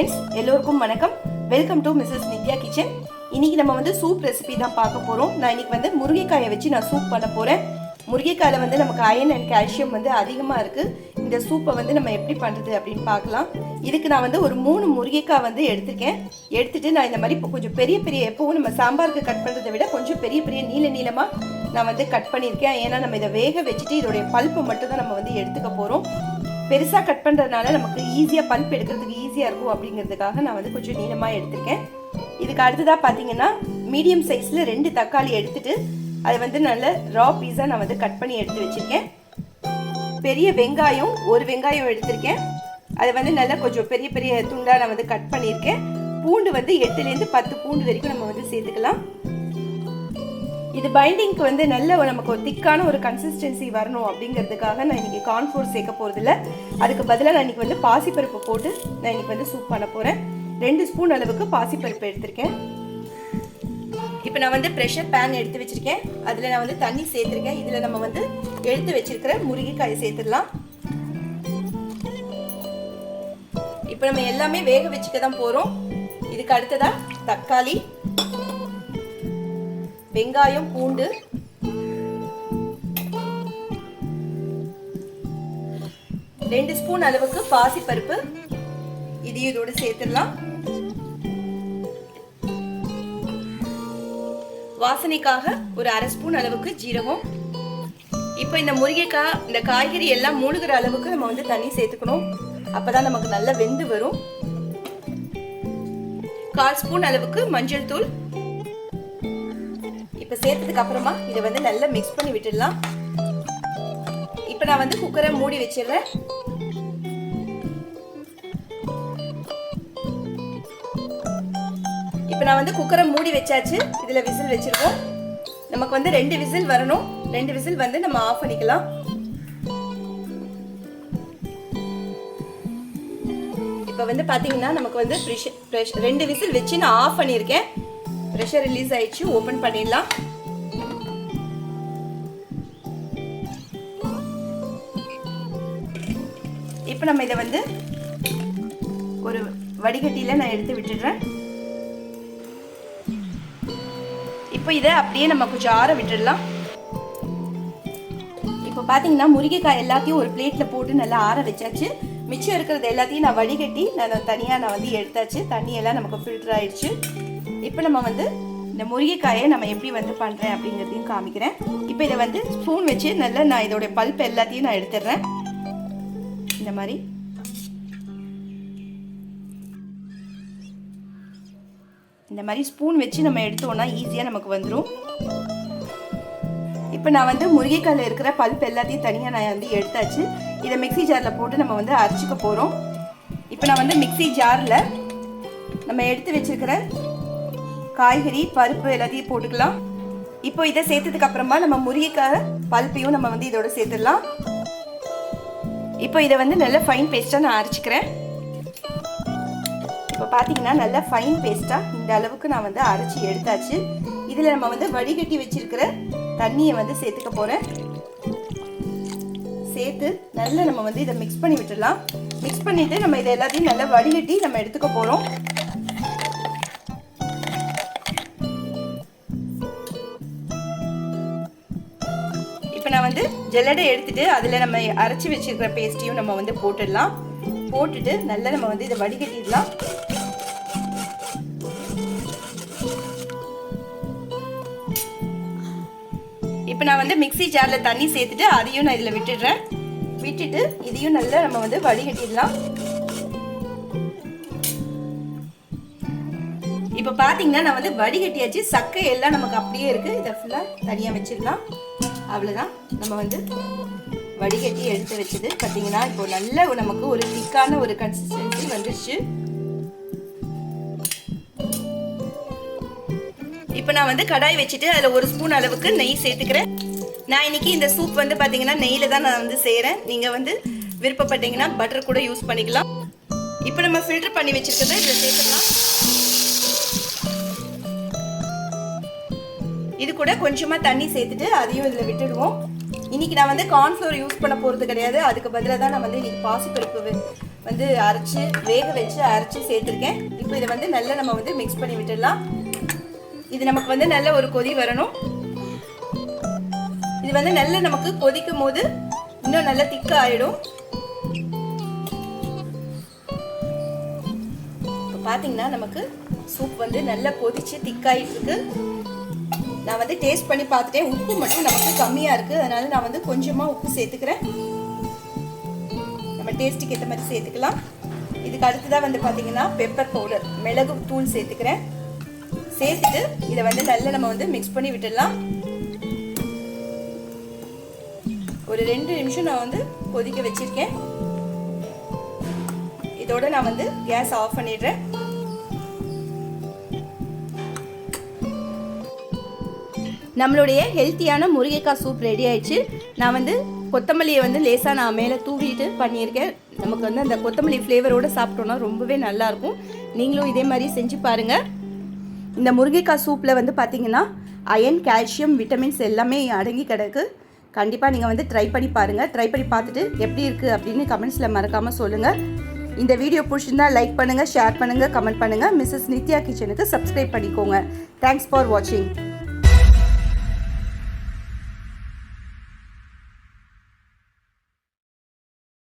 Friends எல்லோருக்கும் வணக்கம். Welcome to Mrs Nithya kitchen இன்னைக்கு நம்ம வந்து சூப் ரெசிபி தான் பார்க்க போகிறோம் நான் இன்னைக்கு வந்து முருங்கைக்காயை வச்சு நான் சூப் பண்ண போகிறேன் முருங்கைக்காயில் வந்து நமக்கு அயன் அண்ட் கால்சியம் வந்து அதிகமாக இருக்குது இந்த சூப்பை வந்து நம்ம எப்படி பண்ணுறது அப்படின்னு பார்க்கலாம். இதுக்கு நான் வந்து ஒரு மூணு முருங்கைக்காய் வந்து எடுத்திருக்கேன். எடுத்துட்டு நான் இந்த மாதிரி இப்போ கொஞ்சம் பெரிய பெரிய எப்பவும் நம்ம சாம்பாருக்கு கட் பண்ணுறதை விட கொஞ்சம் பெரிய பெரிய நீள நீளமாக நான் வந்து கட் பண்ணியிருக்கேன். ஏன்னா நம்ம இதை வேக வச்சுட்டு இதோடைய பல்ப்பு மட்டும் தான் நம்ம வந்து எடுத்துக்க போகிறோம் பெருசாக கட் பண்ணுறதுனால நமக்கு ஈஸியாக பல்ப் எடுக்கிறதுக்கு ஈஸியாக இருக்கும் அப்படிங்கிறதுக்காக நான் வந்து கொஞ்சம் நீளமாக எடுத்திருக்கேன். இதுக்கு அடுத்ததாக பார்த்தீங்கன்னா மீடியம் சைஸில் ரெண்டு தக்காளி எடுத்துட்டு அதை வந்து நல்ல ரா பீஸாக நான் வந்து கட் பண்ணி எடுத்து வச்சுருக்கேன். பெரிய வெங்காயம் ஒரு வெங்காயம் எடுத்திருக்கேன். அதை வந்து நல்லா கொஞ்சம் பெரிய பெரிய துண்டாக நான் வந்து கட் பண்ணியிருக்கேன். பூண்டு வந்து எட்டுலேருந்து பத்து பூண்டு வரைக்கும் நம்ம வந்து சேர்த்துக்கலாம். இது பைண்டிங்க்கு வந்து நல்ல ஒரு நமக்கு ஒரு திக்கான ஒரு கன்சிஸ்டன்சி வரணும் அப்படிங்கிறதுக்காக நான் இன்றைக்கி கான்ஃபோர் சேர்க்க போகிறதில்ல அதுக்கு பதிலாக நான் இன்றைக்கி வந்து பாசிப்பருப்பு போட்டு நான் இன்றைக்கி வந்து சூப் பண்ண போகிறேன் ரெண்டு ஸ்பூன் அளவுக்கு பாசிப்பருப்பு எடுத்திருக்கேன். இப்போ நான் வந்து ப்ரெஷர் பேன் எடுத்து வச்சுருக்கேன். அதில் நான் வந்து தண்ணி சேர்த்துருக்கேன். இதில் நம்ம வந்து எடுத்து வச்சுருக்கிற முருங்கைக்காயை சேர்த்துடலாம். இப்போ நம்ம எல்லாமே வேக வச்சுக்க தான் போகிறோம் இதுக்கு அடுத்ததாக தக்காளி. வெங்காயம் பூண்டு. ரெண்டு ஸ்பூன் அளவுக்கு பாசி பருப்பு இதையும் இதோட சேர்த்துடலாம். வாசனைக்காக ஒரு அரை ஸ்பூன் அளவுக்கு ஜீரகம். இப்போ இந்த முருங்கைக்காய் இந்த காய்கறி எல்லாம் மூழ்கிற அளவுக்கு நம்ம வந்து தண்ணி சேர்த்துக்கணும். அப்பதான் நமக்கு நல்லா வெந்து வரும். கால் ஸ்பூன் அளவுக்கு மஞ்சள் தூள். இப்போ சேர்த்ததுக்கு அப்புறமா இதை வந்து நல்லா மிக்ஸ் பண்ணி விட்டுடலாம். இப்போ நான் வந்து குக்கரை மூடி வச்சிடுறேன். இப்போ நான் வந்து குக்கரை மூடி வச்சாச்சு. இதில் விசில் வச்சிருக்கோம் நமக்கு வந்து ரெண்டு விசில் வரணும். ரெண்டு விசில் வந்து நம்ம ஆஃப் பண்ணிக்கலாம். இப்போ வந்து பார்த்தீங்கன்னா நமக்கு வந்து ப்ரெஷர் ரெண்டு விசில் வச்சு நான் ஆஃப் பண்ணியிருக்கேன். ப்ரெஷர் ரிலீஸ் ஆயிடுச்சு. ஓப்பன் பண்ணிடலாம். இப்போ நம்ம இதை வந்து ஒரு வடிகட்டியில் நான் எடுத்து விட்டுடுறேன். இப்போ இதை அப்படியே நம்ம கொஞ்சம் ஆற விட்டுடலாம். இப்போ பார்த்தீங்கன்னா முருங்கைக்காய் எல்லாத்தையும் ஒரு பிளேட்டில் போட்டு நல்லா ஆற வச்சாச்சு. மிச்சம் இருக்கிறது எல்லாத்தையும் நான் வடிகட்டி நான் தனியாக நான் வந்து எடுத்தாச்சு. தண்ணியெல்லாம் நமக்கு ஃபில்டர் ஆயிடுச்சு. இப்போ நம்ம வந்து இந்த முருங்கைக்காயை நம்ம எப்படி வந்து பண்ணுறேன் அப்படிங்கிறதையும் காமிக்கிறேன். இப்போ இதை வந்து ஸ்பூன் வச்சு நல்லா நான் இதோடைய பல்ப் எல்லாத்தையும் நான் எடுத்துடுறேன். இந்த மாதிரி. இந்த மாதிரி ஸ்பூன் வச்சு நம்ம எடுத்தோம்னா ஈஸியாக நமக்கு வந்துடும் இப்போ நான் வந்து முருங்கைக்காயில் இருக்கிற பல்ப் எல்லாத்தையும் தனியாக நான் வந்து எடுத்தாச்சு. இதை மிக்சி ஜாரில் போட்டு நம்ம வந்து அரைச்சிக்க போகிறோம் இப்போ நான் வந்து மிக்சி ஜாரில் நம்ம எடுத்து வச்சுருக்கிற காய்கறி பருப்பு எல்லாத்தையும் போட்டுக்கலாம். இப்போ இதை சேர்த்ததுக்கு அப்புறமா நம்ம முருங்கைக்காய் பல்ப்பையும் நம்ம வந்து இதோட சேர்த்துடலாம். இப்போ இதை வந்து நல்ல ஃபைன் பேஸ்ட்டாக நான் அரைச்சிக்கிறேன். இப்போ பார்த்தீங்கன்னா நல்ல ஃபைன் பேஸ்ட்டாக இந்த அளவுக்கு நான் வந்து அரைச்சி எடுத்தாச்சு. இதில் நம்ம வந்து வடிகட்டி வச்சிருக்கிற தண்ணியை வந்து சேர்த்துக்க போகிறேன் சேர்த்து நல்லா நம்ம வந்து இதை மிக்ஸ் பண்ணி விட்டுடலாம். மிக்ஸ் பண்ணிவிட்டு நம்ம இதை எல்லாத்தையும் நல்லா வடிகட்டி நம்ம எடுத்துக்க போகிறோம் ஜல்லடை எடுத்துட்டு அதில் நம்ம அரைச்சி வச்சிருக்கிற பேஸ்ட்டையும் நம்ம வந்து போட்டுடலாம். போட்டுட்டு நல்லா நம்ம வந்து இதை வடிகட்டிடலாம். இப்போ நான் வந்து மிக்சி ஜாரில் தண்ணி சேர்த்துட்டு அதையும் நான் இதில் விட்டுடுறேன். விட்டுட்டு இதையும் நல்லா நம்ம வந்து வடிகட்டிடலாம். இப்போ பார்த்தீங்கன்னா நான் வந்து வடிகட்டியாச்சு. சக்கை எல்லாம் நமக்கு அப்படியே இருக்குது இதை ஃபுல்லாக தனியாக வச்சிடலாம். அவ்வளோதான் நம்ம வந்து வடிகட்டி எடுத்து வச்சது பார்த்தீங்கன்னா இப்போ நல்ல நமக்கு ஒரு திக்கான ஒரு கன்சிஸ்டன்சி வந்துருச்சு. இப்போ நான் வந்து கடாய் வச்சுட்டு அதில் ஒரு ஸ்பூன் அளவுக்கு நெய் சேர்த்துக்கிறேன். நான் இன்னைக்கு இந்த சூப் வந்து பார்த்தீங்கன்னா நெய்யில் தான் நான் வந்து செய்கிறேன் நீங்கள் வந்து விருப்பப்பட்டீங்கன்னா பட்டர் கூட யூஸ் பண்ணிக்கலாம். இப்போ நம்ம ஃபில்டர் பண்ணி வச்சுருக்கிறத இதில் சேர்த்துக்கலாம். இது கூட கொஞ்சமாக தண்ணி சேர்த்துட்டு அதையும் இதில் விட்டுடுவோம். இன்றைக்கி நான் வந்து கார்ன்ஃப்ளவர் யூஸ் பண்ண போகிறது கிடையாது. அதுக்கு பதிலாக தான் நான் வந்து இன்றைக்கி பாசிப்பருப்பு வந்து அரைச்சி வேக வச்சு அரைச்சி சேர்த்துருக்கேன். இப்போ இதை வந்து நல்லா நம்ம வந்து மிக்ஸ் பண்ணி விட்டுடலாம். இது நமக்கு வந்து நல்ல ஒரு கொதி வரணும். இது வந்து நல்லா நமக்கு கொதிக்கும் போது இன்னும் நல்லா திக்க ஆயிடும். இப்போ பார்த்தீங்கன்னா நமக்கு சூப் வந்து நல்லா கொதிச்சு திக்காயிட்டு இருக்கு. நான் வந்து டேஸ்ட் பண்ணி பார்த்துட்டேன். உப்பு மட்டும் நமக்கு கம்மியாக இருக்குது அதனால நான் வந்து கொஞ்சமாக உப்பு சேர்த்துக்கிறேன். நம்ம டேஸ்ட்டுக்கு ஏற்ற மாதிரி சேர்த்துக்கலாம். இதுக்கு அடுத்ததாக வந்து பார்த்தீங்கன்னா பெப்பர் பவுடர் மிளகு தூள் சேர்த்துக்கிறேன். சேர்த்துட்டு இதை வந்து நல்லா நம்ம வந்து மிக்ஸ் பண்ணி விட்டுடலாம். ஒரு ரெண்டு நிமிஷம் நான் வந்து கொதிக்க வச்சிருக்கேன். இதோட நான் வந்து கேஸ் ஆஃப் பண்ணிடுறேன். நம்மளுடைய ஹெல்த்தியான முருங்கைக்காய் சூப் ரெடி ஆயிடுச்சு. நான் வந்து கொத்தமல்லியை வந்து லேசாக நான் மேலே தூவிட்டு பண்ணியிருக்கேன். நமக்கு வந்து அந்த கொத்தமல்லி ஃப்ளேவரோடு சாப்பிட்டோன்னா ரொம்பவே நல்லாயிருக்கும் நீங்களும் இதே மாதிரி செஞ்சு பாருங்கள் இந்த முருங்கைக்காய் சூப்பில் வந்து பார்த்தீங்கன்னா அயன் கால்சியம் விட்டமின்ஸ் எல்லாமே அடங்கி கிடக்கு. கண்டிப்பாக நீங்கள் வந்து ட்ரை பண்ணி பாருங்கள் ட்ரை பண்ணி பார்த்துட்டு எப்படி இருக்குது அப்படின்னு கமெண்ட்ஸில் மறக்காமல் சொல்லுங்கள் இந்த வீடியோ பிடிச்சிருந்தா லைக் பண்ணுங்கள் ஷேர் பண்ணுங்கள் கமெண்ட் பண்ணுங்கள் மிஸ்ஸஸ் நித்யா கிச்சனுக்கு சப்ஸ்கிரைப் பண்ணிக்கோங்க. தேங்க்ஸ் ஃபார் வாட்சிங்